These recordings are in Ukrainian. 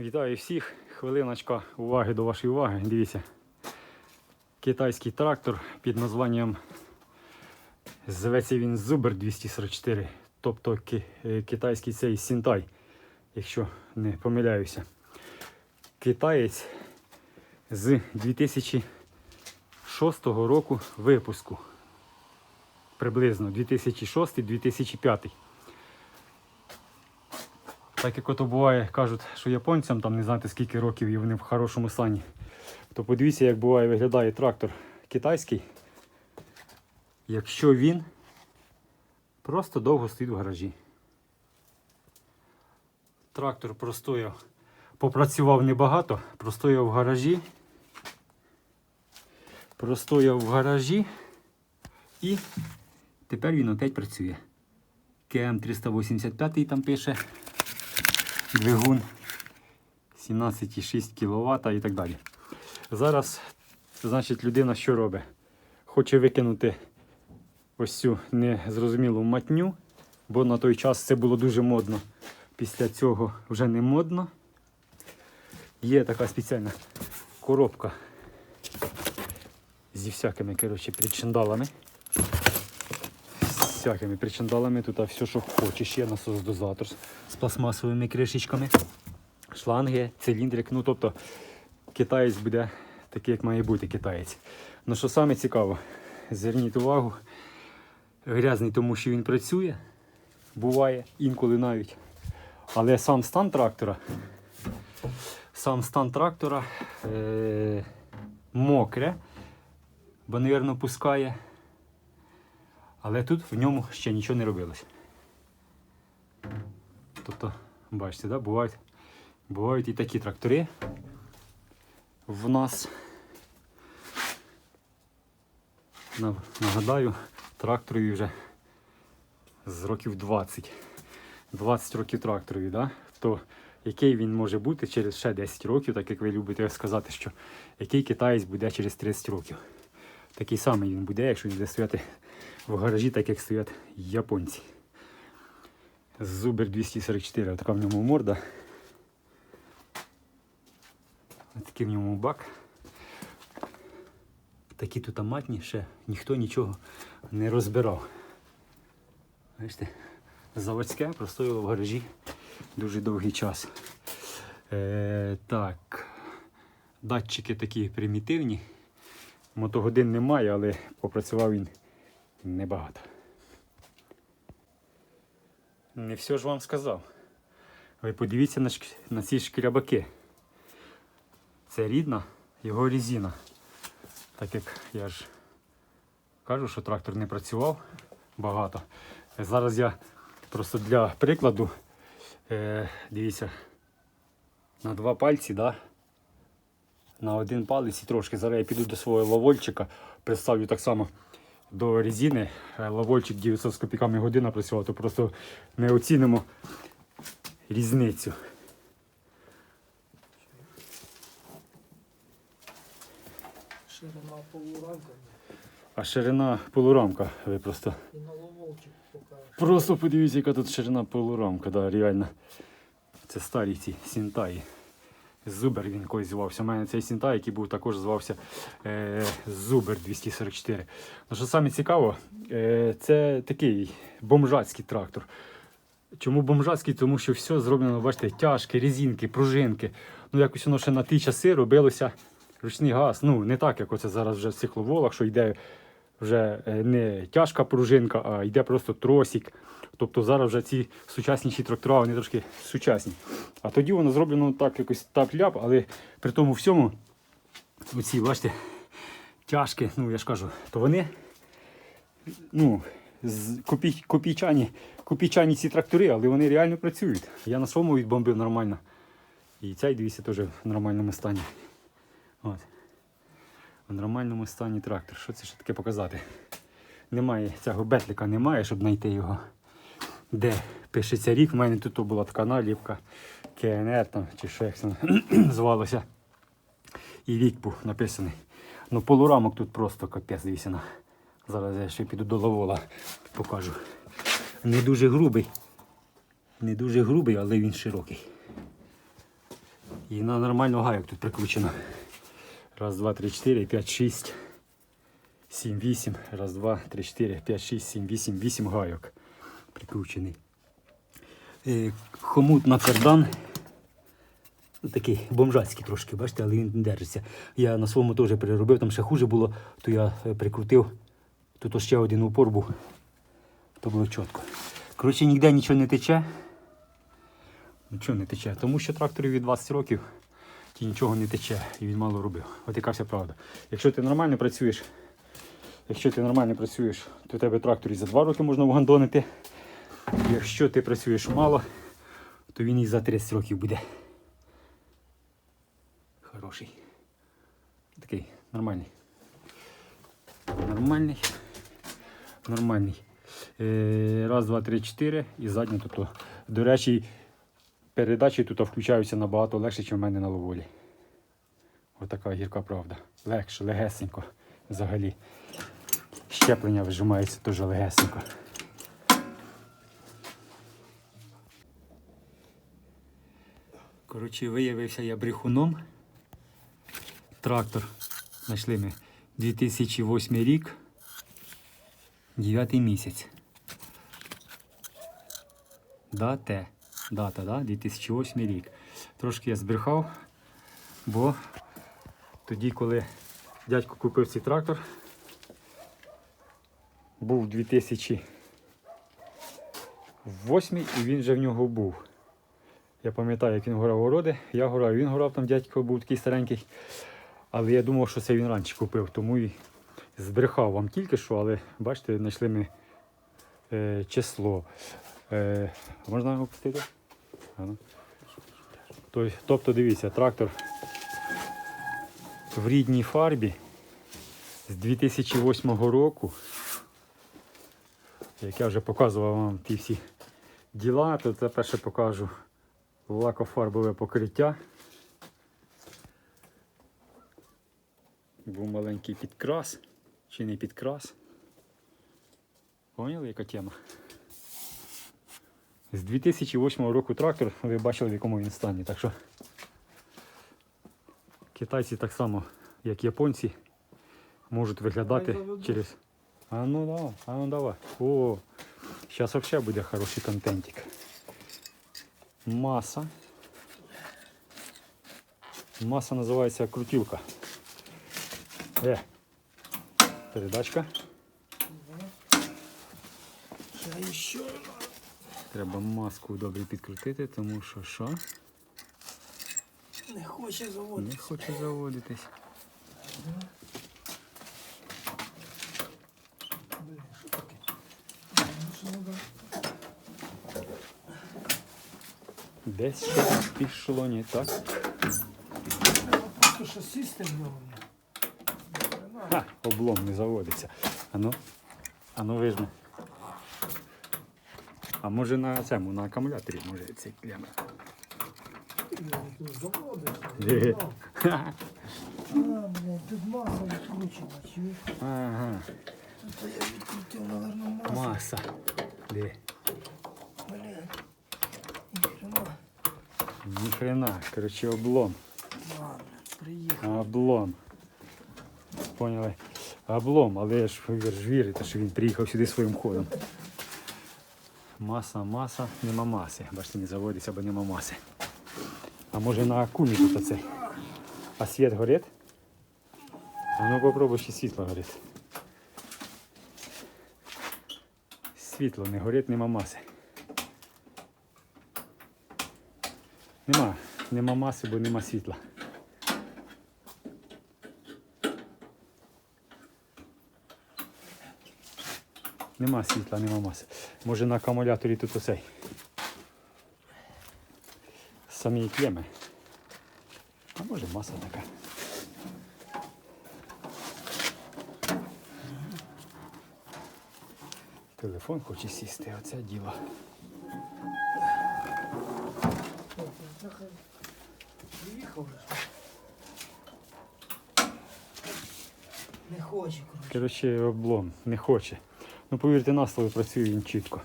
Вітаю всіх. Хвилиночка уваги до вашої уваги. Дивіться. Китайський трактор під названням зветься він Зубер 244. Тобто е, китайський цей Сінтай, якщо не помиляюся. Китаєць з 2006 року випуску. Приблизно 2006-2005. Так як ото буває, кажуть, що японцям там не знати скільки років і вони в хорошому стані. То подивіться, як буває виглядає трактор китайський. Якщо він просто довго стоїть в гаражі. Трактор простояв, попрацював небагато, простояв в гаражі. Простояв в гаражі і тепер він опять працює. КМ 385 там пише двигун 17,6 кВт і так далі. Зараз, значить, людина що робить? Хоче викинути ось цю незрозумілу матню, бо на той час це було дуже модно. Після цього вже не модно. Є така спеціальна коробка зі всякими коротше, причиндалами. Всякими причиндалами. Тут все, що хочеш, є насос-дозатор з пластмасовими кришечками, шланги, циліндрик. Ну, тобто китаєць буде такий, як має бути китаєць. Ну що саме цікаво, зверніть увагу, грязний, тому що він працює, буває інколи навіть. Але сам стан трактора, сам стан трактора е- мокре, бо, мабуть, пускає. Але тут в ньому ще нічого не робилось. Тобто, бачите, да, бувають, бувають і такі трактори в нас. Нагадаю, тракторові вже з років 20. 20 років тракторові, да? то який він може бути через ще 10 років, так як ви любите сказати, що який китаєць буде через 30 років. Такий самий він буде, якщо він буде стояти в гаражі, так як стоять японці. Зубер 244, така в ньому морда. Ось Такий в ньому бак. Такі тут матні ще ніхто нічого не розбирав. Бачите, заводське простояло в гаражі дуже довгий час. Е, так, датчики такі примітивні. Мотогодин немає, але попрацював він небагато. Не все ж вам сказав. Ви подивіться на, шк- на ці шкрябаки. Це рідна його резина. Так як я ж кажу, що трактор не працював багато. Зараз я просто для прикладу, е, дивіться, на два пальці, да, на один палець і трошки. Зараз я піду до свого лавольчика, представлю так само до резини. Е, Лавольчик 900 з копійками година працював, то просто ми оцінимо різницю. Ширина полуранка А ширина полурамка, ви просто. і на ловолчик покажеш. Просто подивіться, яка тут ширина полурамка, да, реально. Це старі ці сінтаї. Зубер він колись звався. У мене цей сінтай, який був також звався е, Зубер 244. Ну, що саме цікаво, е, це такий бомжацький трактор. Чому бомжацький? Тому що все зроблено, бачите, тяжке, резинки, пружинки. Ну, якось воно ще на ті часи робилося ручний газ. Ну, не так, як оце зараз вже в цих ловолах, що йде вже е, не тяжка пружинка, а йде просто тросик. Тобто зараз вже ці сучасніші трактора, вони трошки сучасні. А тоді воно зроблено так, якось так ляп, але при тому всьому, оці, бачите, тяжкі, ну я ж кажу, то вони ну, копій, копійчані, копійчані ці трактори, але вони реально працюють. Я на своєму відбомбив нормально. І цей, дивіться, теж в нормальному стані. От. В нормальному стані трактор. Що це ще таке показати? Немає цього бетлика, немає, щоб знайти його. Де пишеться рік. У мене тут була така наліпка КНР там, чи що як це звалося. І рік був написаний. Ну, полурамок тут просто капець дивіться на. Зараз я ще піду до лавола, покажу. Не дуже грубий. Не дуже грубий, але він широкий. І на нормально гайок тут прикручено. Раз, два, три, чотири, п'ять, шість, сім, вісім. Раз, два, три, чотири, п'ять, шість, сім, вісім, вісім гайок прикручений. Е, Хомут на кардан. Такий бомжацький трошки, бачите, але він не держиться. Я на своєму теж переробив, там ще хуже було, то я е, прикрутив. Тут ще один упор був. То було чітко. Коротше, ніде нічого не тече. Нічого не тече. Тому що тракторі від 20 років ті нічого не тече і він мало робив. От яка вся правда. Якщо ти нормально працюєш, якщо ти нормально працюєш, то у тебе трактор і за 2 роки можна вгандонити. Якщо ти працюєш мало, то він і за 30 років буде. Хороший. Такий нормальний. Нормальний. Нормальний. Е, раз, два, три, чотири і задня тут. о. До речі, передачі тут включаються набагато легше, ніж в мене на ловолі. Отака гірка правда. Легше, легесенько взагалі. Щеплення вижимається дуже легесенько. Коротше, виявився я брехуном. Трактор знайшли ми 2008 рік, 9 місяць. Дата, дата, да? 2008 рік. Трошки я збрехав, бо тоді, коли дядько купив цей трактор, був 2008 і він вже в нього був. Я пам'ятаю, як він горав городи, я горав, він горав, там дядько був такий старенький. Але я думав, що це він раніше купив, тому і збрехав вам тільки що, але бачите, знайшли ми е, число. Е, можна ну. Той- Тобто, дивіться, трактор в рідній фарбі з 2008 року. Як я вже показував вам ті всі діла, то це перше покажу лакофарбове покриття. Був маленький підкрас, чи не підкрас. Поняли, яка тема? З 2008 року трактор, ви бачили в якому він стані. Так що китайці так само, як японці, можуть виглядати Давай через. А ну давай, а ну давай. О, зараз взагалі буде хороший контентик. Маса. Маса називається крутілка. Е. Передачка. Ще ще. Треба маску добре підкрутити, тому що що? Не хоче заводитись. Не хоче заводитись. Блін, що таке? Що надо? Десь щось пішло не так. Треба просто що сісти в нього. Ха, облом не заводиться. Ану, ану вижми. А може на цьому, на акумуляторі, може. Диви. Ну. Ха, А, блін, тут маса відкручена, чуєш? Ага, Тут я відкрутив, наверно, масу. маса. Де? Блін. Ніхрена. Ніхрена, коротше, облом. Ладно, приїхав. Облом. Поняли? Облом, але ж ви ж вірите, що він приїхав сюди своїм ходом. Маса, маса, нема маси. Бачите, не заводиться, бо нема маси. А може на акумі тут оцей. А світ горить? А ну попробуй, чи світло горить. Світло не горить, нема маси. Нема. Нема маси, бо нема світла. Нема світла, нема маси. Може на акумуляторі тут оцей. Самі клеми. А може маса така. Телефон хоче сісти, оце діло. Не хоче, коротше. Коротше, облом, не хоче. Ну повірте на слово, працює він чітко.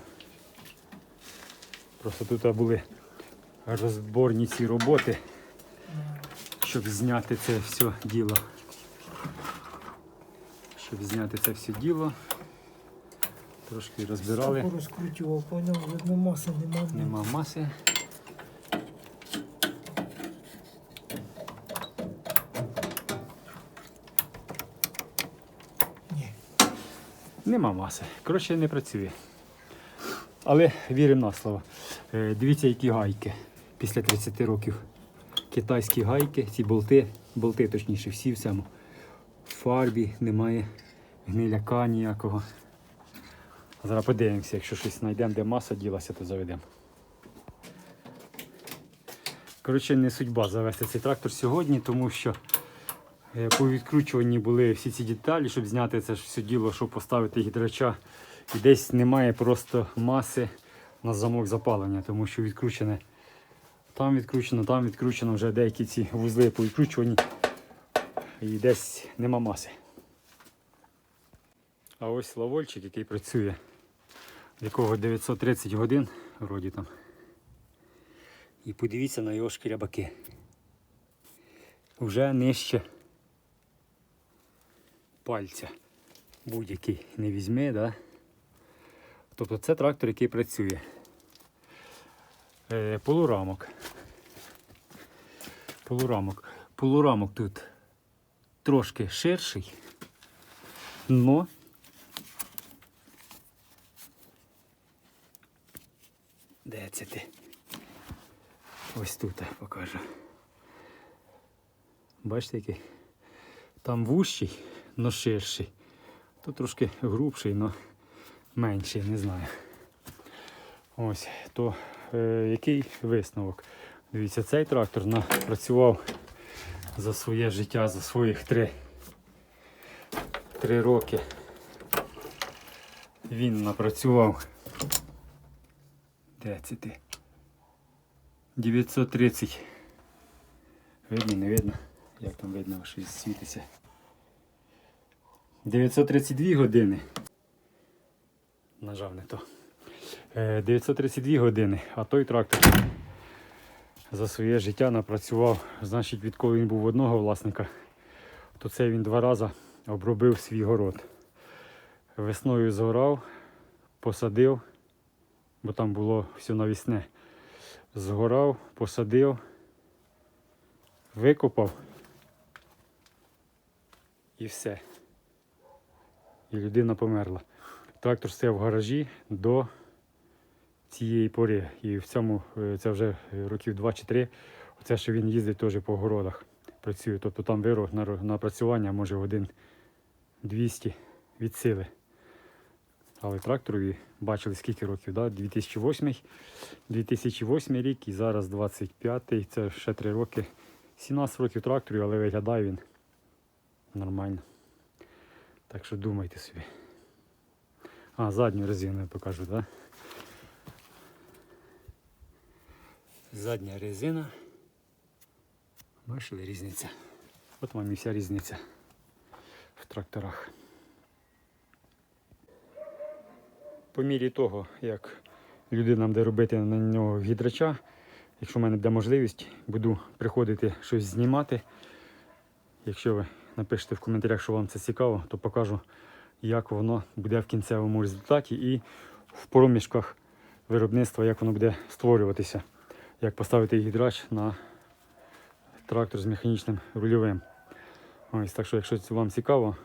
Просто тут були розборні ці роботи. Ну, щоб зняти це все діло. Щоб зняти це все діло. Трошки розбирали. Розкрутював, поняв, видно маси нема. Нема маси. Нема маси. Коротше, не працює. Але віримо на слово. Е, Дивіться, які гайки після 30 років. Китайські гайки, ці болти, болти точніше, всі в цьому. Фарбі немає гниляка ніякого. Зараз подивимося, якщо щось знайдемо, де маса ділася, то заведемо. Коротше, не судьба завести цей трактор сьогодні, тому що е, по відкручуванні були всі ці деталі, щоб зняти це все діло, щоб поставити гідрача. І десь немає просто маси на замок запалення, тому що відкручене. Там відкручено, там відкручено вже деякі ці вузли по відкручуванні. І десь нема маси. А ось лавольчик, який працює, в якого 930 годин, вроді там. І подивіться на його шкрябаки. Вже нижче пальця. Будь-який не візьме, да? Тобто це трактор, який працює. Е, полурамок. Полурамок. Полурамок тут трошки ширший, но де це ти? Ось тут я покажу. Бачите, який? Там вущий, но ширший. Тут трошки грубший, но менший, не знаю. Ось, то е, який висновок? Дивіться, цей трактор напрацював за своє життя, за своїх три, три роки. Він напрацював. Де це ти? 930. Видно, не видно? Як там видно, щось світиться. 932 години. Нажав не то. Е, 932 години, а той трактор за своє життя напрацював, значить, відколи він був одного власника, то це він два рази обробив свій город. Весною згорав, посадив, бо там було все навісне. Згорав, посадив, викопав і все. І людина померла. Трактор стояв в гаражі до цієї пори. І в цьому е, це вже е, років 2 чи 3. Оце що він їздить теж по городах. Працює. Тобто там вирок на напрацювання може один 200 від сили. Але тракторові бачили скільки років, да? 2008, 2008 рік і зараз 25-й, це ще 3 роки. 17 років тракторів, але виглядає він нормально. Так що думайте собі. А, задню резину я покажу, так? Задня резина. Бачили різниця? От вам і вся різниця в тракторах. По мірі того, як людина буде робити на нього гідрача, якщо в мене буде можливість, буду приходити щось знімати. Якщо ви напишете в коментарях, що вам це цікаво, то покажу, як воно буде в кінцевому результаті і в проміжках виробництва, як воно буде створюватися, як поставити гідрач на трактор з механічним рульовим. Ось, так що, якщо це вам цікаво,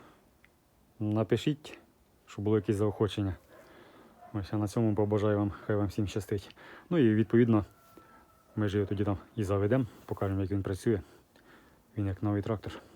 напишіть, щоб було якесь заохочення. Ось, а на цьому побажаю вам, хай вам всім щастить. Ну і відповідно ми ж його тоді там і заведемо, покажемо, як він працює. Він як новий трактор.